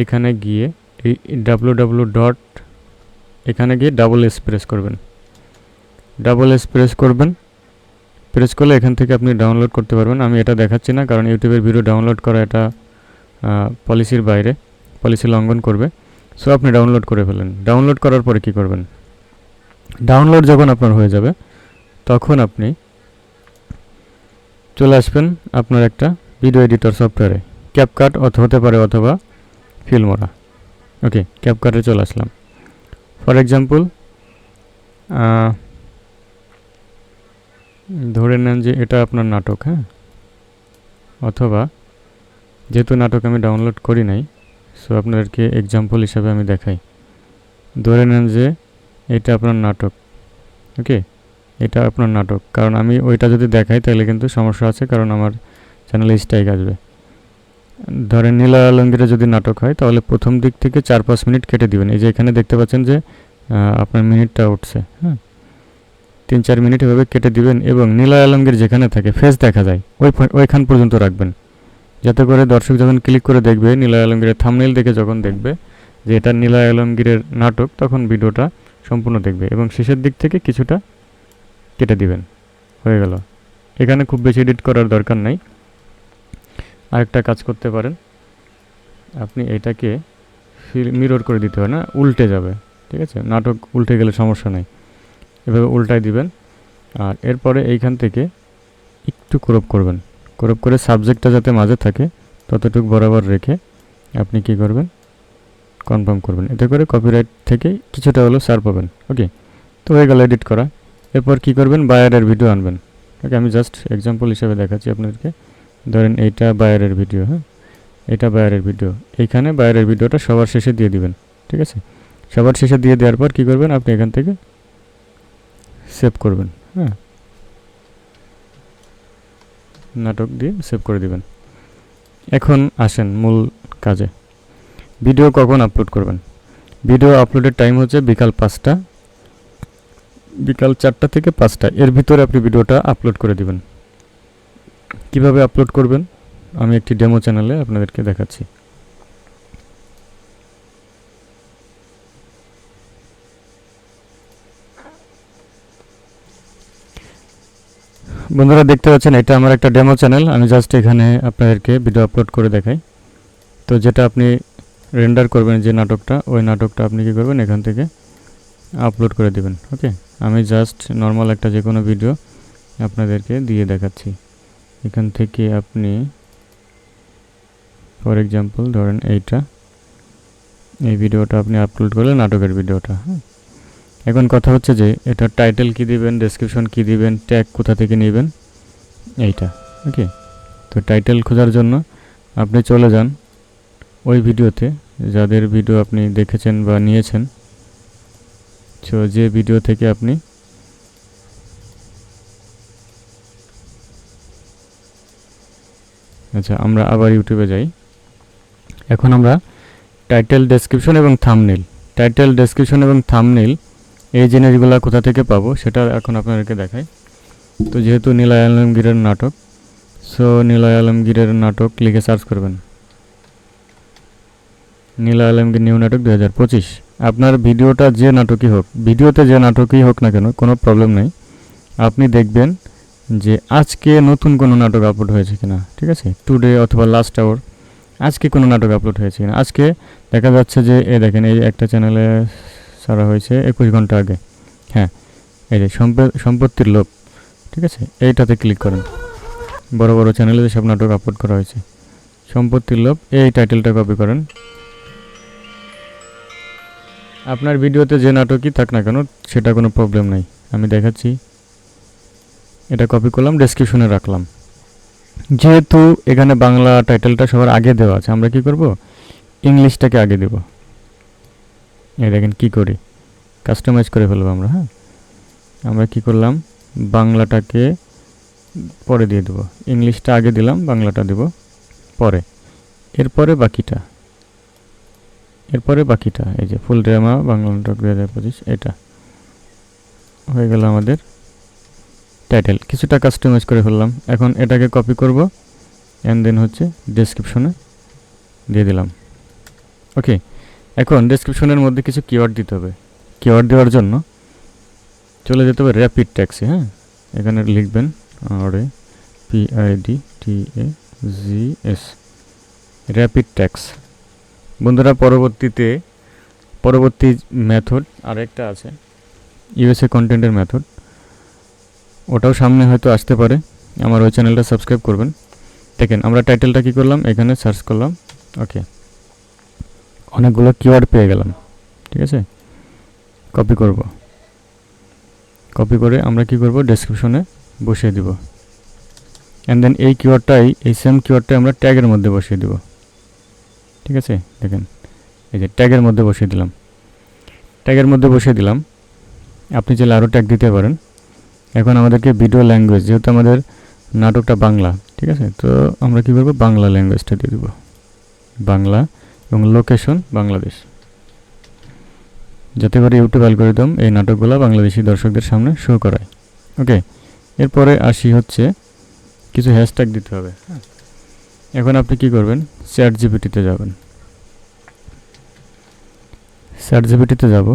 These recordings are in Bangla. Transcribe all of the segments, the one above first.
এখানে গিয়ে ডাব্লু ডাব্লু ডট এখানে গিয়ে ডাবল এস প্রেস করবেন। ডাবল এস প্রেস করবেন। প্রেস করলে এখান থেকে আপনি ডাউনলোড করতে পারবেন। আমি এটা দেখাচ্ছি না, কারণ ইউটিউবের ভিডিও ডাউনলোড করা এটা পলিসির বাইরে পলিসি লঙ্ঘন করবে। সো আপনি ডাউনলোড করে ফেলেন ডাউনলোড করার পরে কি করবেন? ডাউনলোড যখন আপনার হয়ে যাবে, তখন আপনি চলে আসবেন আপনার একটা ভিডিও এডিটর সফটওয়্যারে ক্যাপকাট অথ হতে পারে অথবা ফিল্মোরা। ওকে ক্যাপকাটে চলে আসলাম। ফর এক্সাম্পল ধরে নেন যে এটা আপনার নাটক হ্যাঁ? অথবা যেহেতু নাটক আমি ডাউনলোড করি নাই সো আপনাদেরকে এক্সাম্পল হিসাবে আমি দেখাই। ধরে নেন যে এটা আপনার নাটক ওকে এটা আপনার নাটক। কারণ আমি ওইটা যদি দেখাই, তাহলে কিন্তু সমস্যা আছে, কারণ আমার চ্যানেলে স্ট্রাইক আসবে। ধরেন নীলা আলমগীরের যদি নাটক হয়, তাহলে প্রথম দিক থেকে চার পাঁচ মিনিট কেটে দিবেন। এই যে এখানে দেখতে পাচ্ছেন যে আপনার মিনিটটা উঠছে হ্যাঁ? তিন চার মিনিট এভাবে কেটে দিবেন এবং নীলা আলমগীর যেখানে থাকে ফেস দেখা যায়, ওই ওইখান পর্যন্ত রাখবেন। যাতে করে দর্শক যখন ক্লিক করে দেখবে, নীলা আলমগীরের থামনেল দেখে যখন দেখবে যে এটা নীলা আলমগীরের নাটক, তখন ভিডিওটা সম্পূর্ণ দেখবে এবং শেষের দিক থেকে কিছুটা কেটে দিবেন। হয়ে গেল। এখানে খুব বেশি এডিট করার দরকার নাই। আরেকটা কাজ করতে পারেন। আপনি এটাকে মিরর করে দিতে হয় না, উল্টে যাবে, ঠিক আছে? নাটক উল্টে গেলে সমস্যা নেই। এভাবে উল্টাই দিবেন, আর এরপরে এইখান থেকে একটু ক্রপ করবেন। ক্রপ করে সাবজেক্টটা যাতে মাঝে থাকে, ততটুকু বরাবর রেখে আপনি কি করবেন? কনফার্ম করবেন। এতে করে কপিরাইট থেকে কিছুটা হলেও সার পাবেন। ওকে? তো হয়ে গেল এডিট করা। এরপর কি করবেন? বায়ারের ভিডিও আনবেন। ওকে, আমি জাস্ট এক্সাম্পল হিসেবে দেখাচ্ছি আপনাদেরকে। ধরেন এইটা বায়ারের ভিডিও হ্যাঁ? এটা বায়ারের ভিডিও। এইখানে বায়ারের ভিডিওটা সবার শেষে দিয়ে দিবেন, ঠিক আছে? সবার শেষে দিয়ে দেওয়ার পর কী করবেন? আপনি এখান থেকে সেভ করবেন হ্যাঁ? নাটক দিয়ে সেভ করে দিবেন। এখন আসেন মূল কাজে। ভিডিও কখন আপলোড করবেন? ভিডিও আপলোডের টাইম হচ্ছে বিকাল পাঁচটা, বিকাল চারটা থেকে পাঁচটা। এর ভিতরে আপনি ভিডিওটা আপলোড করে দিবেন। কীভাবে আপলোড করবেন? আমি একটি ডেমো চ্যানেলে আপনাদেরকে দেখাচ্ছি। বন্ধুরা, দেখতে পাচ্ছেন, এটা আমার একটা ডেমো চ্যানেল আমি জাস্ট এখানে আপনাদেরকে ভিডিও আপলোড করে দেখাই। তো যেটা আপনি রেন্ডার করবেন যে নাটকটা, ওই নাটকটা আপনি কী করবেন? এখান থেকে আপলোড করে দিবেন ওকে আমি জাস্ট নর্মাল একটা যে কোনো ভিডিও আপনাদেরকে দিয়ে দেখাচ্ছি। এখান থেকে আপনি ফর এক্সাম্পল ধরেন এইটা। এই ভিডিওটা আপনি আপলোড করলেন, নাটকের ভিডিওটা হ্যাঁ? এখন কথা হচ্ছে যে এটা টাইটেল কি দিবেন ডেসক্রিপশন কি দিবেন ট্যাগ কোথা থেকে নেবেন? এইটা ওকে তো টাইটেল খোঁজার জন্য আপনি চলে যান ওই ভিডিওতে। যাদের ভিডিও আপনি দেখেছেন বা নিয়েছেন তো যে ভিডিও থেকে আপনি আচ্ছা আমরা আবার ইউটিউবে যাই। এখন আমরা টাইটেল ডেসক্রিপশন এবং থামনেল টাইটেল ডেসক্রিপশন এবং থামনেল এই জিনিসগুলো কোথা থেকে পাবো সেটা এখন আপনাদেরকে দেখাই। তো যেহেতু নীলয় আলমগীরের নাটক সো নীলয় আলমগীরের নাটক লিখে সার্চ করবেন। নীলা আলমগীর নিউ নাটক দু হাজার পঁচিশ। আপনার ভিডিওটা যে নাটকই হোক, ভিডিওতে যে নাটকই হোক না কেন, কোনো প্রবলেম নেই। আপনি দেখবেন যে আজকে নতুন কোনো নাটক আপলোড হয়েছে কিনা, ঠিক আছে? টুডে অথবা লাস্ট আওয়ার আজকে কোনো নাটক আপলোড হয়েছে কিনা? আজকে দেখা যাচ্ছে যে এ দেখেন, এই একটা চ্যানেলে ছাড়া হয়েছে একুশ ঘণ্টা আগে। হ্যাঁ এই যে সম্পত্তির লোভ, ঠিক আছে? এইটাতে ক্লিক করেন। বড় বড় চ্যানেলে যেসব নাটক আপলোড করা হয়েছে। সম্পত্তির লোভ, এই টাইটেলটা কপি করেন। আপনার ভিডিওতে যে নাটকই থাক না কেন, সেটা কোনো প্রবলেম নাই। আমি দেখাচ্ছি। এটা কপি করলাম ডেসক্রিপশনে রাখলাম। যেহেতু এখানে বাংলা টাইটেলটা সবার আগে দেওয়া আছে, আমরা কি করব? ইংলিশটাকে আগে দেব। এই দেখেন কি করি। কাস্টমাইজ করে ফেলব আমরা হ্যাঁ? আমরা কি করলাম? বাংলাটাকে পরে দিয়ে দেবো। ইংলিশটা আগে দিলাম, বাংলাটা দেব পরে। এরপরে বাকিটা। এরপরে বাকিটা, এই যে ফুল ড্রামা বাংলা দু হাজার পঁচিশ, এটা। হয়ে গেল আমাদের টাইটেল কিছুটা কাস্টমাইজ করে ফেললাম। এখন এটাকে কপি করব অ্যান্ড দেন হচ্ছে ডেসক্রিপশনে দিয়ে দিলাম। ওকে এখন ডেসক্রিপশনের মধ্যে কিছু কিওয়ার্ড দিতে হবে। কিওয়ার্ড দেওয়ার জন্য চলে যেতে হবে র্যাপিড ট্যাক্সি হ্যাঁ? এখানে লিখবেন আর A P I D T A G S rapid tax বন্ধুরা, পরবর্তীতে, পরবর্তী মেথড আরেকটা আছে। ইউএসএ কন্টেন্টের মেথড ওটাও সামনে হয়তো আসতে পারে। আমার ওই চ্যানেলটা সাবস্ক্রাইব করবেন। দেখেন, আমরা টাইটেলটা কী করলাম? এখানে সার্চ করলাম। ওকে। অনেকগুলো কিওয়ার্ড পেয়ে গেলাম। ঠিক আছে? কপি করব। কপি করে আমরা কি করব? ডেসক্রিপশনে বসিয়ে দিব। অ্যান্ড দেন এই কিওয়ার্ডটাই, এই সেম কিওয়ার্ডটাই আমরা ট্যাগের মধ্যে বসিয়ে দিব। ঠিক আছে? দেখেন। এই যে ট্যাগের মধ্যে বসিয়ে দিলাম। ট্যাগের মধ্যে বসিয়ে দিলাম। আপনি চাইলে আরও ট্যাগ দিতে পারেন। এখন আমাদেরকে ভিডিও ল্যাঙ্গুয়েজ যেহেতু আমাদের নাটকটা বাংলা, ঠিক আছে? তো আমরা কী করব? বাংলা ল্যাঙ্গুয়েজটা দিয়ে দেবো। বাংলা এবং লোকেশন বাংলাদেশ। যাতে করে ইউটিউব অ্যালগোরিদম এই নাটকগুলো বাংলাদেশি দর্শকদের সামনে শো করায়। ওকে এরপরে আসি হচ্ছে কিছু হ্যাশট্যাগ দিতে হবে। এখন আপনি কি করবেন? চ্যাট জিপিটিতে যাবেন। চ্যাট জিপিটিতে যাব।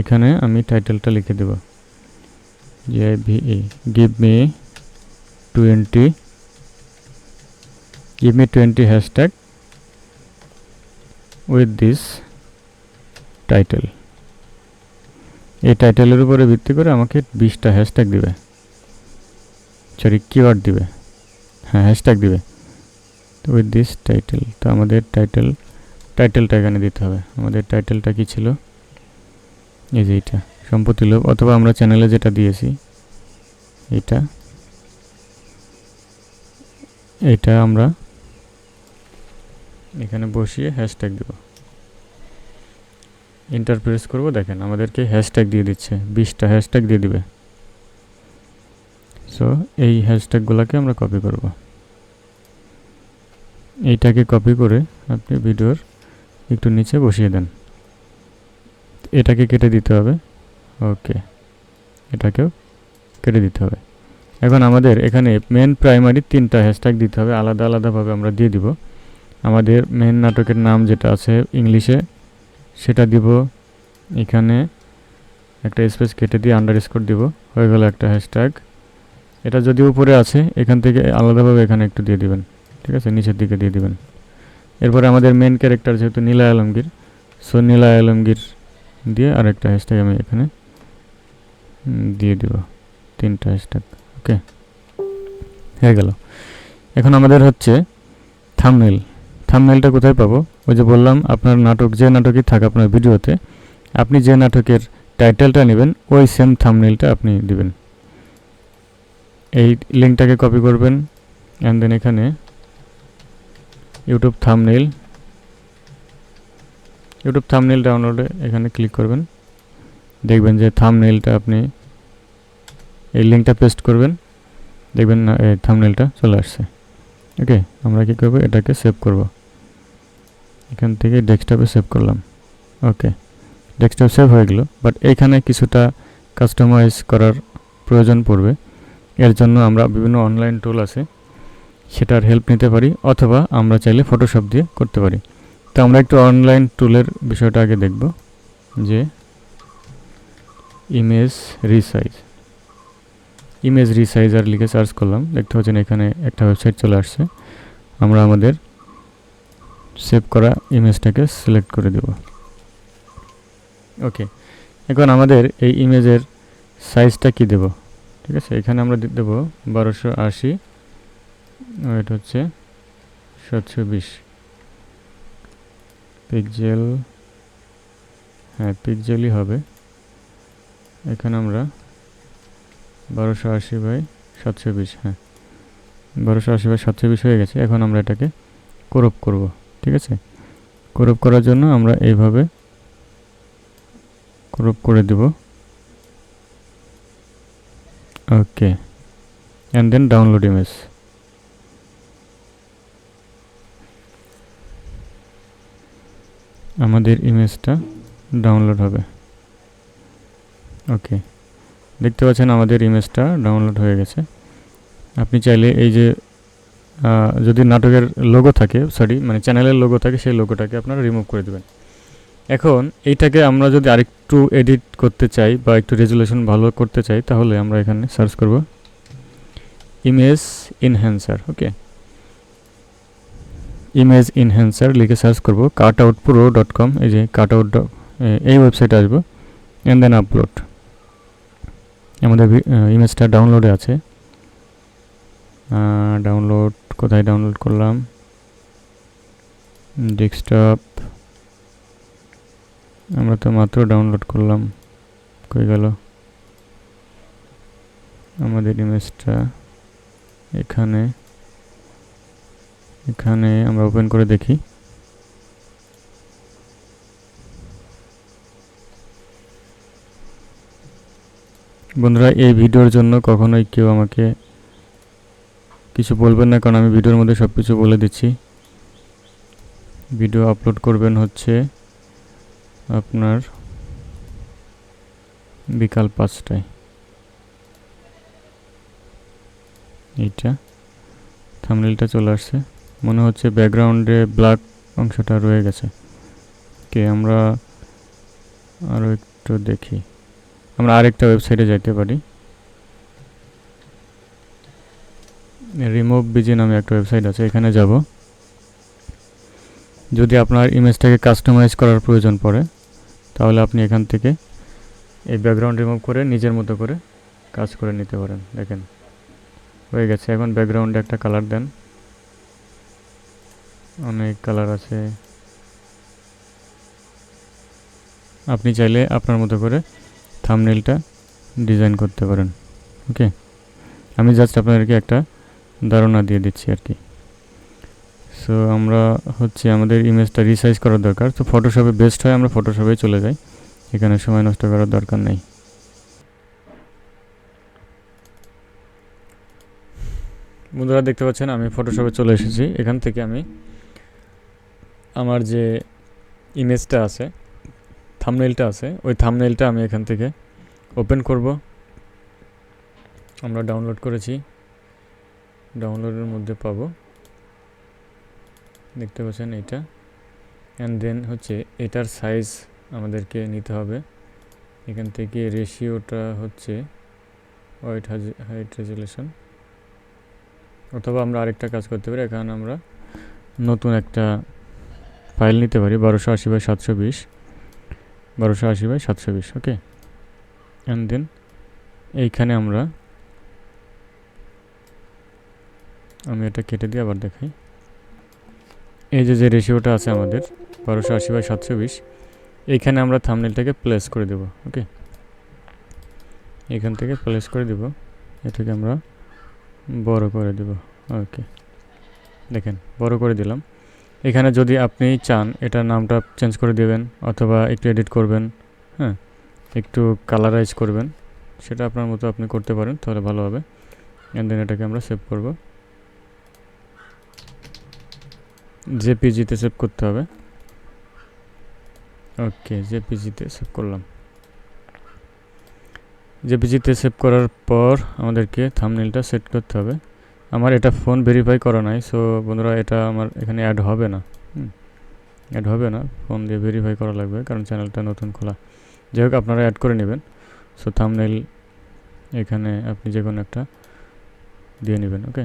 এখানে আমি টাইটেলটা লিখে দেব। ই give me twenty give me twenty hashtag with this title এই টাইটেলের উপরে ভিত্তি করে আমাকে বিশটা হ্যাশট্যাগ দিবে। সরি কিওয়ার্ড দিবে। হ্যাঁ হ্যাশট্যাগ দিবে। উইথ দিস টাইটেল তো আমাদের টাইটেল টাইটেলটা এখানে দিতে হবে। আমাদের টাইটেলটা কি ছিল? এই যে এইটা। সম্পত্তি লোভ, অথবা আমরা চ্যানেলে যেটা দিয়েছি এইটা এইটা আমরা এখানে বসিয়ে হ্যাশট্যাগ দেব। ইন্টার প্রেস করব, দেখেন আমাদেরকে হ্যাশট্যাগ দিয়ে দিচ্ছে, বিশটা হ্যাশট্যাগ দিয়ে দিবে। সো এই হ্যাশট্যাগুলোকে আমরা কপি করব। এইটাকে কপি করে আপনি ভিডিওর একটু নিচে বসিয়ে দেন। এটাকে কেটে দিতে হবে। ওকে, এটাকেও কেটে দিতে হবে। এখন আমাদের এখানে মেন প্রাইমারি তিনটা হ্যাশট্যাগ দিতে হবে, আলাদা আলাদাভাবে আমরা দিয়ে দিব। আমাদের মেন নাটকের নাম যেটা আছে ইংলিশে, সেটা দিব। এখানে একটা স্পেস কেটে দিয়ে আন্ডার স্কোর দিব, হয়ে গেল একটা হ্যাশট্যাগ এটা যদি উপরে আছে, এখান থেকে আলাদাভাবে এখানে একটু দিয়ে দিবেন, ঠিক আছে? নিচের দিকে দিয়ে দিবেন। এরপরে আমাদের মেন ক্যারেক্টার যেহেতু নীলা আলমগীর সো নীলা আলমগীর দিয়ে আরেকটা হ্যাশট্যাগ আমি এখানে দিয়ে দিব। তিনটা হ্যাশট্যাগ ওকে হয়ে গেল। এখন আমাদের হচ্ছে থামনেল থামনেলটা কোথায় পাবো? ওই যে বললাম, আপনার নাটক, যে নাটকই থাক আপনার ভিডিওতে, আপনি যে নাটকের টাইটেলটা নেবেন, ওই সেম থামনেলটা আপনি দিবেন। এই লিঙ্কটাকে কপি করবেন অ্যান্ড দেন এখানে ইউটিউব থামনেল ইউটিউব থামনেল ডাউনলোডে এখানে ক্লিক করবেন। দেখবেন যে থামনেলটা আপনি এই লিঙ্কটা পেস্ট করবেন, দেখবেন না, এই থামনেলটা চলে আসছে। ওকে আমরা কী করব? এটাকে সেভ করব। এখান থেকে ডেস্কটপে সেভ করলাম। ওকে ডেস্কটপ সেভ হয়ে গেল বাট এইখানে কিছুটা কাস্টমাইজ করার প্রয়োজন পড়বে। এর জন্য আমরা বিভিন্ন অনলাইন টুল আছে, সেটার হেল্প নিতে পারি, অথবা আমরা চাইলে ফটোশপ দিয়ে করতে পারি। তো আমরা একটু অনলাইন টুলের বিষয়টা আগে দেখব, যে ইমেজ রিসাইজ ইমেজ রিসাইজার লিখে সার্চ করলাম, দেখতে পাচ্ছেন এখানে একটা ওয়েবসাইট চলে আসছে। আমরা আমাদের সেভ করা ইমেজটাকে সিলেক্ট করে দেব। ওকে এখন আমাদের এই ইমেজের সাইজটা কি দেব? ঠিক আছে, এখানে আমরা দেব বারোশো আশি, এটা হচ্ছে সাতশো বিশ। পিকজেল হ্যাঁ পিকজেলই হবে। এখানে আমরা বারোশো আশি বাই সাতশো বিশ হ্যাঁ। বারোশো আশি বাই সাতশো বিশ হয়ে গেছে। এখন আমরা এটাকে ক্রপ করব, ঠিক আছে? ক্রপ করার জন্য আমরা এইভাবে ক্রপ করে দেব। Okay. And then download image আমাদের ইমেজটা ডাউনলোড হবে। ওকে দেখতে পাচ্ছেন আমাদের ইমেজটা ডাউনলোড হয়ে গেছে। আপনি চাইলে এই যে যদি নাটকের লোগো থাকে সরি মানে চ্যানেলের লোগো থাকে, সেই লোগোটাকে আপনারা রিমুভ করে দেবেন। এখন এইটাকে আমরা যদি আরেকটু এডিট করতে চাই বা একটু রেজুলেশন ভালো করতে চাই, তাহলে আমরা এখানে সার্চ করব image enhancer okay image enhancer লিখে সার্চ করব cut out pro dot com এই যে কাট আউট এই ওয়েবসাইটে আসব অ্যান্ড দেন আপলোড আমাদের ইমেজটা ডাউনলোডে আছে। ডাউনলোড কোথায় ডাউনলোড করলাম? ডেস্কটপ আমরা তো মাত্র ডাউনলোড করলাম। কই গেল? আমাদের ইমেজটা এখানে। এখানে আমরা ওপেন করে দেখি। বন্ধুরা, এই ভিডিওর জন্য কখনোই কেউ আমাকে কিছু বলবেন না, কারণ আমি ভিডিওর মধ্যে সব কিছু বলে দিচ্ছি। ভিডিও আপলোড করবেন হচ্ছে আপনার বিকাল পাঁচটায়। এইটা থামনেলটা চলে আসছে। মনে হচ্ছে ব্যাকগ্রাউন্ডে ব্ল্যাক অংশটা রয়ে গেছে। কে আমরা আরও একটু দেখি। আমরা আরেকটা ওয়েবসাইটে যাইতে পারি। রিমুভ বিজি নামে একটা ওয়েবসাইট আছে, এখানে যাব। যদি আপনার ইমেজটাকে কাস্টমাইজ করার প্রয়োজন পড়ে, তাহলে আপনি এখান থেকে এই ব্যাকগ্রাউন্ড রিমুভ করে নিজের মতো করে কাজ করে নিতে পারেন, দেখেন। হয়ে গেছে, এখন ব্যাকগ্রাউন্ডে একটা কালার দেন। অনেক কালার আছে। আপনি চাইলে আপনার মতো করে থামনেলটা ডিজাইন করতে পারেন ওকে আমি জাস্ট আপনাদেরকে একটা ধারণা দিয়ে দিচ্ছি আর কি। সো আমরা হচ্ছে আমাদের ইমেজটা রিসাইজ করার দরকার। তো ফটোশপে বেস্ট হয়, আমরা ফটোশপে চলে যাই। এখানে সময় নষ্ট করার দরকার নেই। বন্ধুরা, দেখতে পাচ্ছেন, আমি ফটোশপে চলে এসেছি। এখান থেকে আমি আমার যে ইমেজটা আছে থামনেলটা আছে, ওই থামনেলটা আমি এখান থেকে ওপেন করব। আমরা ডাউনলোড করেছি ডাউনলোডের মধ্যে পাবো। দেখতে পাচ্ছেন এটা। অ্যান্ড দেন হচ্ছে এটার সাইজ আমাদেরকে নিতে হবে। এখান থেকে রেশিওটা হচ্ছে হোয়াইট হাইট রেজুলেশন অথবা আমরা আরেকটা কাজ করতে পারি, এখানে আমরা নতুন একটা ফাইল নিতে পারি, বারোশো আশি বাই সাতশো বিশ। বারোশো আশি বাই সাতশো বিশ, ওকে? অ্যান্ড দেন এইখানে আমরা আমি এটা কেটে দিয়ে আবার দেখাই। এই যে যে রেশিওটা আছে আমাদের, বারোশো আশি বাই সাতশো বিশ, এইখানে আমরা থামনেলটাকে প্লেস করে দেব, ওকে? এখান থেকে প্লেস করে দেব, এটাকে আমরা বড় করে দেব, ওকে? দেখেন, বড় করে দিলাম। এখানে যদি আপনি চান, এটার নামটা চেঞ্জ করে দেবেন অথবা একটু এডিট করবেন হ্যাঁ? একটু কালারাইজ করবেন, সেটা আপনার মতো আপনি করতে পারেন, তাহলে ভালো হবে। অ্যান্ড দেন এটাকে আমরা সেভ করব। জেপিজিতে সেভ করতে হবে। ওকে জেপিজিতে সেভ করলাম। জেপিজিতে সেভ করার পর আমাদেরকে থামনেলটা সেট করতে হবে। আমার এটা ফোন ভেরিফাই করা নাই সো বন্ধুরা এটা আমার এখানে অ্যাড হবে না। অ্যাড হবে না ফোন দিয়ে ভেরিফাই করা লাগবে, কারণ চ্যানেলটা নতুন খোলা। যাই হোক, আপনারা অ্যাড করে নেবেন। সো থামনেল এখানে আপনি যে কোনো একটা দিয়ে নেবেন ওকে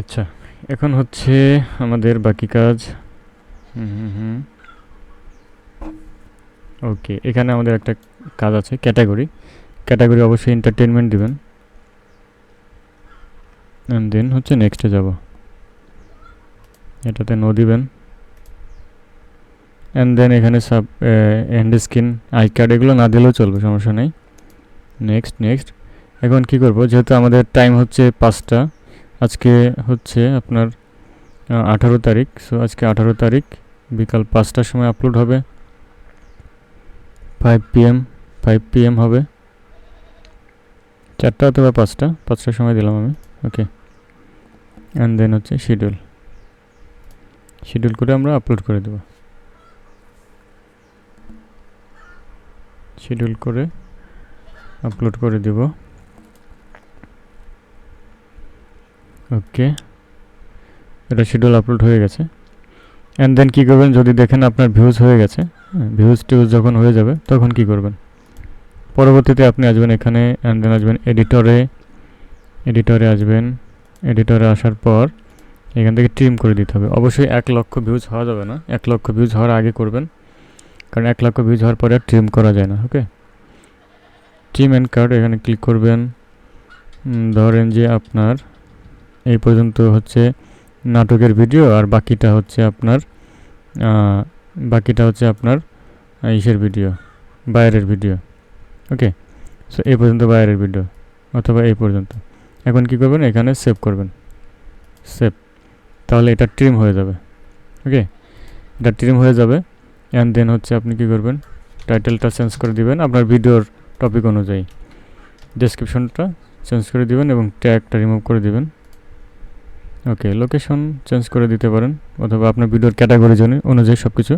আচ্ছা এখন হচ্ছে আমাদের বাকি কাজ। হুম হুম ওকে এখানে আমাদের একটা কাজ আছে ক্যাটাগরি ক্যাটাগরি অবশ্যই এন্টারটেনমেন্ট দিবেন। অ্যান্ড দেন হচ্ছে নেক্সটে যাব। এটাতে নো দিবেন। অ্যান্ড দেন এখানে sub end screen I card এগুলো না দিলেও চলবে, সমস্যা নেই। নেক্সট নেক্সট এখন কি করব, যেহেতু আমাদের টাইম হচ্ছে পাঁচটা, আজকে হচ্ছে আপনার আঠারো তারিখ। সো আজকে আঠারো তারিখ, বিকাল পাঁচটার সময় আপলোড হবে। ফাইভ পিএম ফাইভ পিএম হবে। চারটা অথবা পাঁচটা? পাঁচটার সময় দিলাম আমি। ওকে অ্যান্ড দেন হচ্ছে শিডিউল শিডিউল করে আমরা আপলোড করে দেব। শিডিউল করে আপলোড করে দেব। ওকে এটা শিডিউল আপলোড হয়ে গেছে। অ্যান্ড দেন কী করবেন? যদি দেখেন আপনার ভিউজ হয়ে গেছে ভিউজ টিউজ যখন হয়ে যাবে, তখন কি করবেন? পরবর্তীতে আপনি আসবেন এখানে অ্যান্ড দেন আসবেন এডিটরে এডিটরে আসবেন। এডিটরে আসার পর এখান থেকে ট্রিম করে দিতে হবে। অবশ্যই এক লক্ষ ভিউজ হওয়া যাবে না। এক লক্ষ ভিউজ হওয়ার আগে করবেন। কারণ এক লক্ষ ভিউজ হওয়ার পরে ট্রিম করা যায় না ওকে ট্রিম অ্যান্ড কার্ড এখানে ক্লিক করবেন। ধরেন যে আপনার এই পর্যন্ত হচ্ছে নাটকের ভিডিও আর বাকিটা হচ্ছে আপনার বাকিটা হচ্ছে আপনার ইসের ভিডিও বাইরের ভিডিও ওকে সো এই পর্যন্ত বাইরের ভিডিও অথবা এই পর্যন্ত। এখন কি করবেন? এখানে সেভ করবেন। সেভ তাহলে এটা ট্রিম হয়ে যাবে। ওকে এটা ট্রিম হয়ে যাবে। অ্যান্ড দেন হচ্ছে আপনি কি করবেন? টাইটেলটা চেঞ্জ করে দিবেন আপনার ভিডিওর টপিক অনুযায়ী। ডেসক্রিপশনটা চেঞ্জ করে দিবেন এবং ট্যাগটা রিমুভ করে দিবেন। ওকে লোকেশন চেঞ্জ করে দিতে পারেন অথবা আপনার ভিডিওর ক্যাটাগরি অনুযায়ী সব কিছু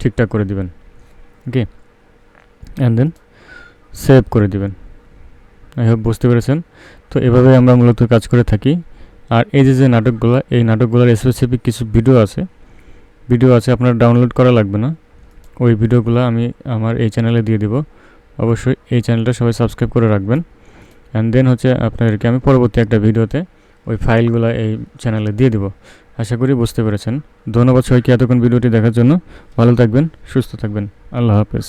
ঠিকঠাক করে দিবেন। ওকে অ্যান্ড দেন সেভ করে দিবেন। আই হোপ বুঝতে পেরেছেন। তো এভাবে আমরা মূলত কাজ করে থাকি। আর এই যে যে নাটকগুলো, এই নাটকগুলোর স্পেসিফিক কিছু ভিডিও আছে। ভিডিও আছে আপনার ডাউনলোড করা লাগবে না। ওই ভিডিওগুলো আমি আমার এই চ্যানেলে দিয়ে দিব। অবশ্যই এই চ্যানেলটা সবাই সাবস্ক্রাইব করে রাখবেন। অ্যান্ড দেন হচ্ছে আপনাদেরকে আমি পরবর্তী একটা ভিডিওতে ওই ফাইলগুলো এই চ্যানেলে দিয়ে দিব। আশা করি বুঝতে পেরেছেন। ধন্যবাদ সবাইকে এতক্ষণ ভিডিওটি দেখার জন্য। ভালো থাকবেন, সুস্থ থাকবেন। আল্লাহ হাফেজ।